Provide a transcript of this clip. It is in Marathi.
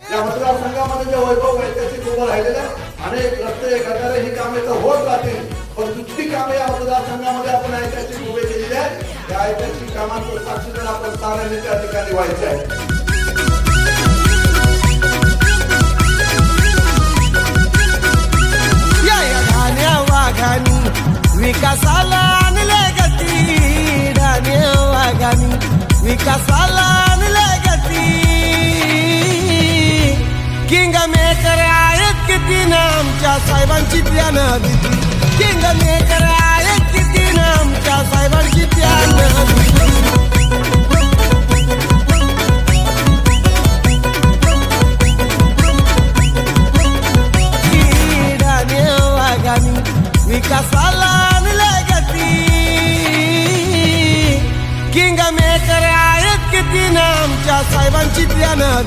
या मतदारसंघामध्ये जे वैभव ऐतिहासिक उभं राहिलेलं आहे अनेक रस्ते गटारे ही कामे तर होत राहतील पण दुसरी कामे या मतदारसंघामध्ये आपण ऐतिहासिक उभे केलेली आहे त्या ऐतिहासिक कामांचं साक्षीदार आपण साऱ्यांनी त्या ठिकाणी व्हायचे आहे विकासाला आणले गती. धान्य वाघानी विकासाला आहेत आमच्या साहेबांची त्यानं भीती. किंग मेकर आहेत किती ना आमच्या साहेबांची त्यानं भीती. विकासाला आणले गती. किंग मेकर आहेत किती ना आमच्या साहेबांची त्यानं